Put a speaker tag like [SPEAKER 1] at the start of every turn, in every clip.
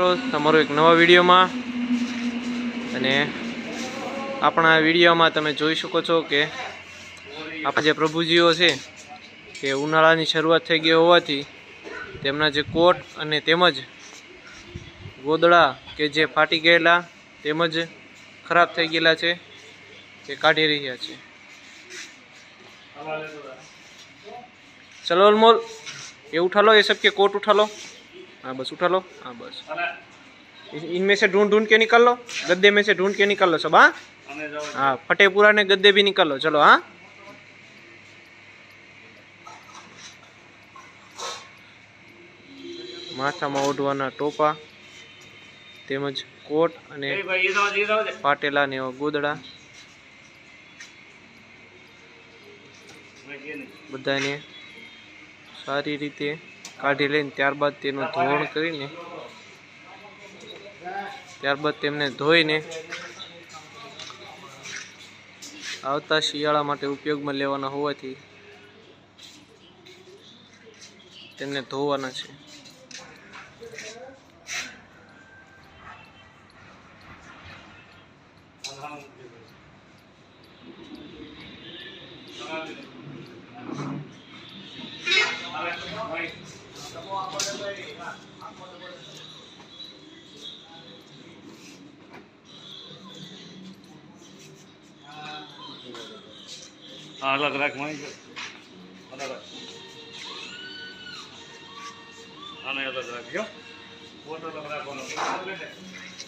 [SPEAKER 1] તમારો એક નવા વિડીયોમાં અને આપણા વિડીયોમાં તમે જોઈ શકો છો કે આપણા જે પ્રભુજીઓ છે, કે ઉનાળાની શરૂઆત થઈ ગઈ હોવાથી તેમના જે કોટ અને તેમજ ગોદળા કે જે ફાટી ગયેલા તેમજ ખરાબ થઈ ગયેલા છે, તે કાઢી રહ્યા છે. ચલો અલમોલ એ ઉઠાલો, એ સબ કે કોટ ઉઠાલો. हाँ बस उठा लो हाँ बस इन- इनमें से ढूंढ ढूंढ के निकाल लो गद्दे में से ढूंढ के निकाल लो सब हाँ हाँ फतेहपुरा ने गद्दे भी निकाल लो चलो हाँ માથામાં ઓઢવાના ટોપા તેમજ કોટ અને ફાટેલા ને એવા ગોદડા બધાને સારી રીતે કાઢી લઈને ત્યારબાદ તેનું ધોવણ કરીને, ત્યારબાદ તેમને ધોઈને આવતા શિયાળા માટે ઉપયોગમાં લેવાના હોવાથી તેમને ધોવાના છે.
[SPEAKER 2] હા અલગ રાખ મારી અલગ આને અલગ રાખજો પોત અલગ રાખવાનો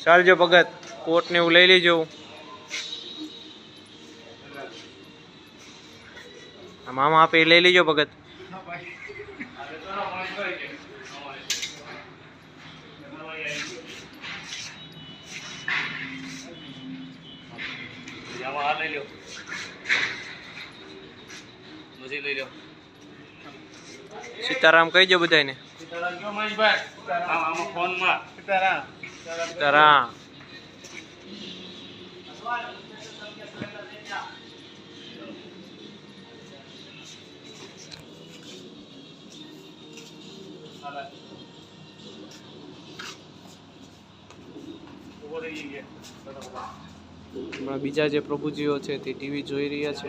[SPEAKER 1] ચાલજો ભગત કોટ ને એવું લઈ લેજો મામા આપે લઈ લેજો ભગત
[SPEAKER 2] લઈ લો પછી લઈ લો.
[SPEAKER 1] સીતારામ કહીજો બધાને
[SPEAKER 2] સીતારામ કયો મહેશભાઈ? આમાં ફોનમાં. સીતારામ.
[SPEAKER 1] હમણાં બીજા જે પ્રભુજીઓ છે તે ટીવી જોઈ રહ્યા છે.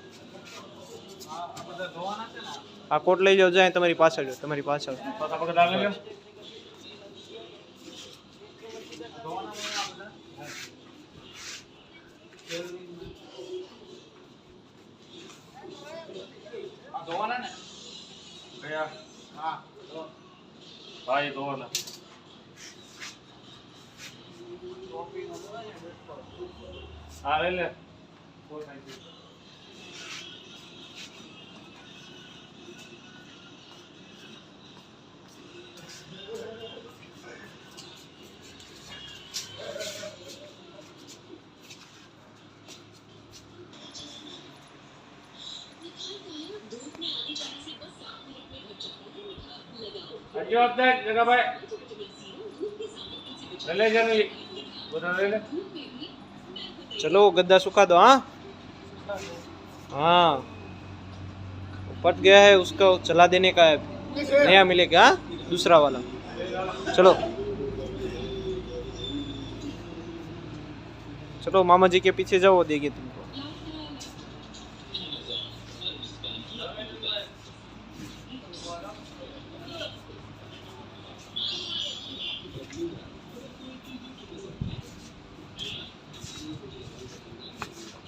[SPEAKER 2] આ
[SPEAKER 1] કોટ લઈ જાઓ, જાય તમારી પાછળ જો, તમારી પાછળ.
[SPEAKER 2] થતા પગાર લઈ લો હા એ ધોવાના હા લઈ લે. હજી વખતે જગાભાઈ લઈ લે જનવી બધા લઈ લે
[SPEAKER 1] चलो गद्दा सुखा दो हाँ हाँ पट गया है उसको चला देने का है नया मिलेगा हाँ दूसरा वाला चलो चलो मामा जी के पीछे जाओ वो देंगे तुमको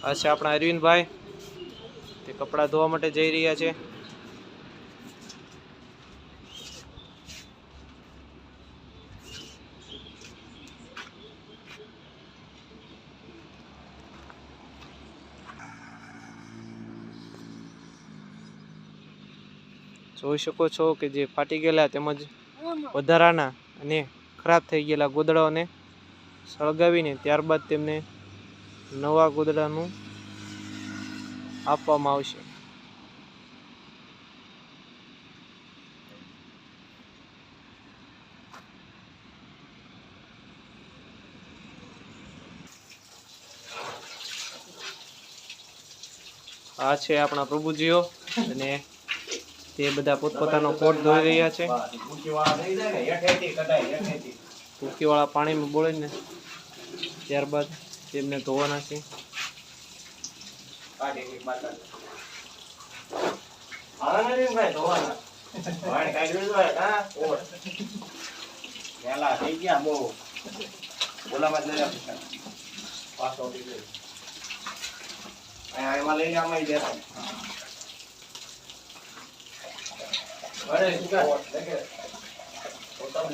[SPEAKER 1] આ આપણા અરવિંદભાઈ. તે કપડાં ધોવા માટે જઈ રહ્યા છે. જોઈ શકો છો કે જે ફાટી ગયેલા તેમજ વધારાના અને ખરાબ થઈ ગયેલા ગોદડાઓને સળગાવીને ત્યારબાદ તેમને નવા ગોદડાનું આપવામાં આવશે. આ છે આપણા પ્રભુજીઓ અને તે બધા પોતપોતાનો કોટ ધોઈ રહ્યા છે. પાણીમાં બોળીને ત્યારબાદ તેમને ધોવાના છે.
[SPEAKER 3] એમાં લઈને આમાં દેતા અરે શું કહે દેખે ઓટમ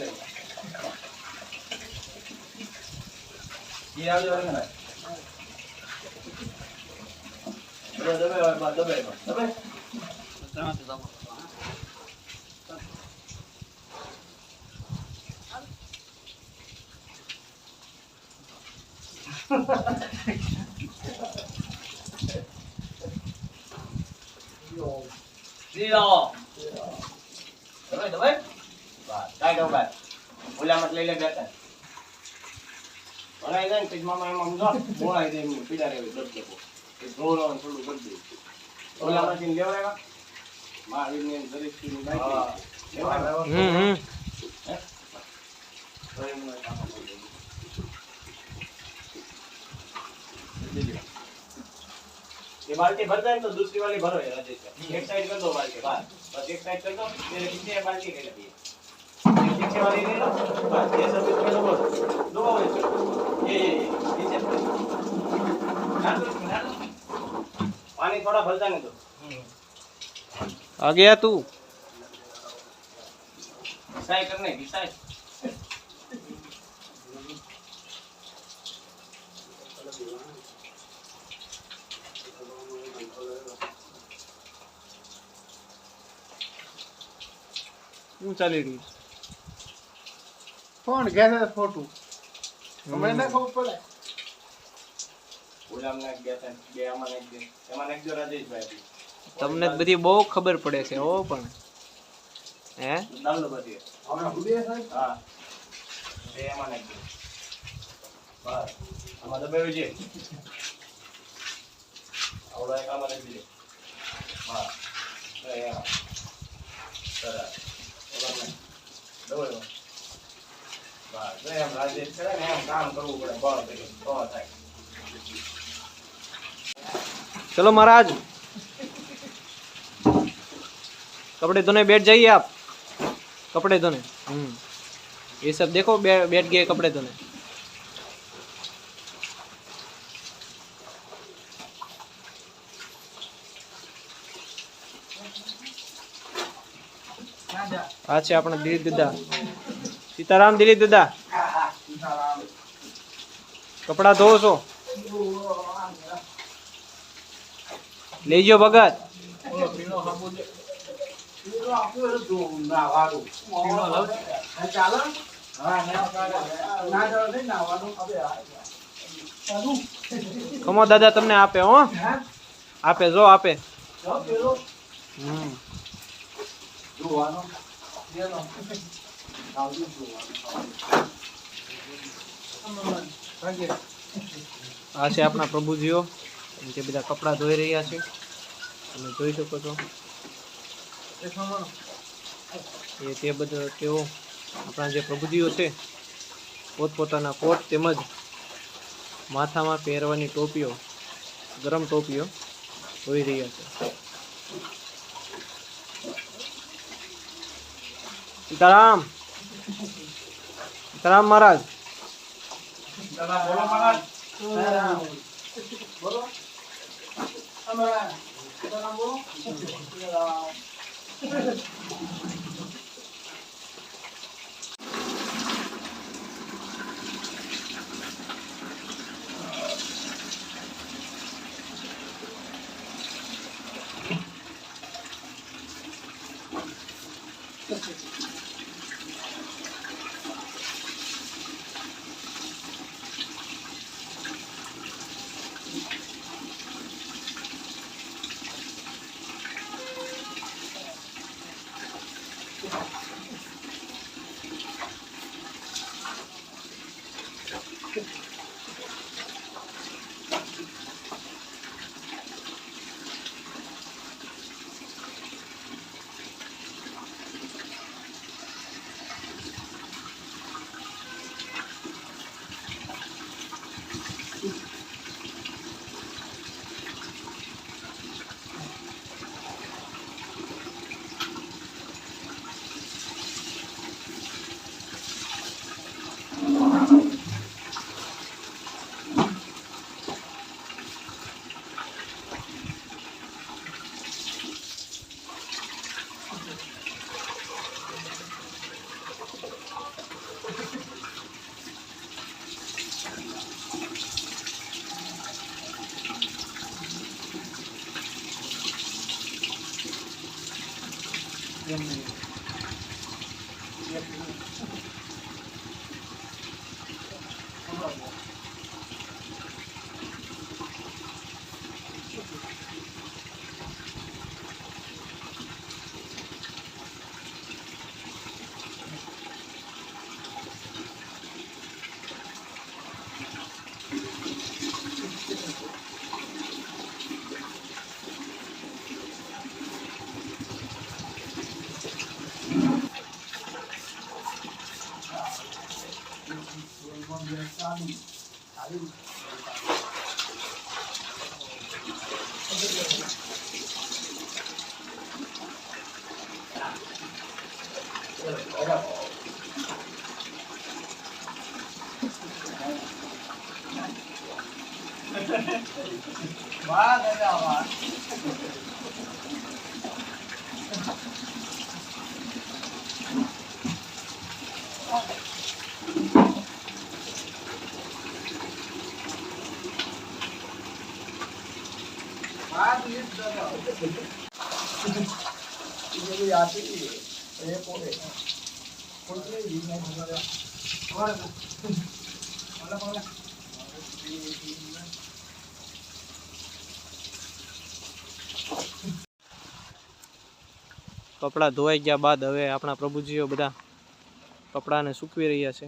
[SPEAKER 3] ഇയാള് തുടങ്ങണേ đi đâu đi đâu đi rồi đây đâu vậy mỗi lần mặt lên lên đấy લઈ લે બે ત્રણ. ભરાઈ જાય ને પછી મામા એમાં સમજો, મોળાઈ જાય એમનું, પીડા રહેવી, દબ દેખો. એ ધોવડાવવાનું થોડું કરી દે. ઓલામાંથી લેવડાવ્યા? મહાવીરને ને દરેકજીને નાખી. લેવડાવ્યા?
[SPEAKER 1] હમ હમ
[SPEAKER 3] તો એમનું એક કામ કરી દેજો. ये बाल्टी भर जाए तो दूसरी वाली भरो ये राजेश का एक साइड कर दो बाल्टी बाहर बस एक साइड कर दो मेरे पीछे ये बाल्टी के लिए ये पीछे वाली ले लो बस ये सब इसमें डुबो पानी थोड़ा जाने दो
[SPEAKER 1] आ गया तू
[SPEAKER 3] करने
[SPEAKER 1] ऊँचा ले रही
[SPEAKER 4] फ़ोन कैसे फ़ोटो. મને ના ખબર પડે
[SPEAKER 3] ઓલામ નાખ દે તને બે આમાં નાખ દે એમાં નાખ દો રાજેશભાઈ
[SPEAKER 1] તમને બધી બહુ ખબર પડે છે ઓ પણ. હે?
[SPEAKER 3] નાલ બધી.
[SPEAKER 4] હવે ઉડે સાહેબ
[SPEAKER 3] હા. બે એમાં નાખ દે બસ. આમાં દબાવી દે આવડો એક આમાં નાખ દે બસ. સરસ. ઓલામ નાખ દબાવ્યો બસ જો એમ રાજેશ કરે ને એમ કામ કરવું પડે બળ કરી તો થાય
[SPEAKER 1] चलो महाराज कपड़े धोने बैठ जाइए आप कपड़े धोने हम्म ये सब देखो बै, बैठ गए कपड़े धोने આ છે આપણા દિલીપ દાદા સીતારામ દિલીપ દાદા. કપડા ધોવો છો? લેજો ભગત.
[SPEAKER 4] ઓલો પીળો હાબુ દે પીળો આપ્યો તો ના વાળું પીળો લવ ચાલે હા ના ના ચાલે નહીં નાવાનું હવે આ ચાલુ
[SPEAKER 1] કમો દાદા, તમને આપે, હો. આપે, જો, આપે. હમ.
[SPEAKER 4] જોવાનો
[SPEAKER 1] આ છે આપણા પ્રભુજીઓ જે બધા કપડાં ધોઈ રહ્યા છે. તમે જોઈ શકો છો.
[SPEAKER 4] એ
[SPEAKER 1] તે બધા, તેઓ આપણા જે પ્રભુજીઓ છે, પોતપોતાના કોટ તેમજ માથામાં પહેરવાની ટોપીઓ, ગરમ ટોપીઓ ધોઈ રહ્યા છે. સીતારામ! સીતારામ મહારાજ
[SPEAKER 3] દાદા બોલો મહારાજ
[SPEAKER 4] બોલો અમારા તમારા બોલો વાહ દાદા વાહ વાહ
[SPEAKER 1] કપડા ધોવાઈ ગયા બાદ હવે આપણા પ્રભુજીઓ બધા કપડાને સૂકવી રહ્યા છે.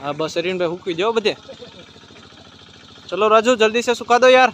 [SPEAKER 1] હા બસ અરીનભાઈ હુકી જાઓ બધે. ચલો રાજુ જલ્દી છે સુકા દો યાર.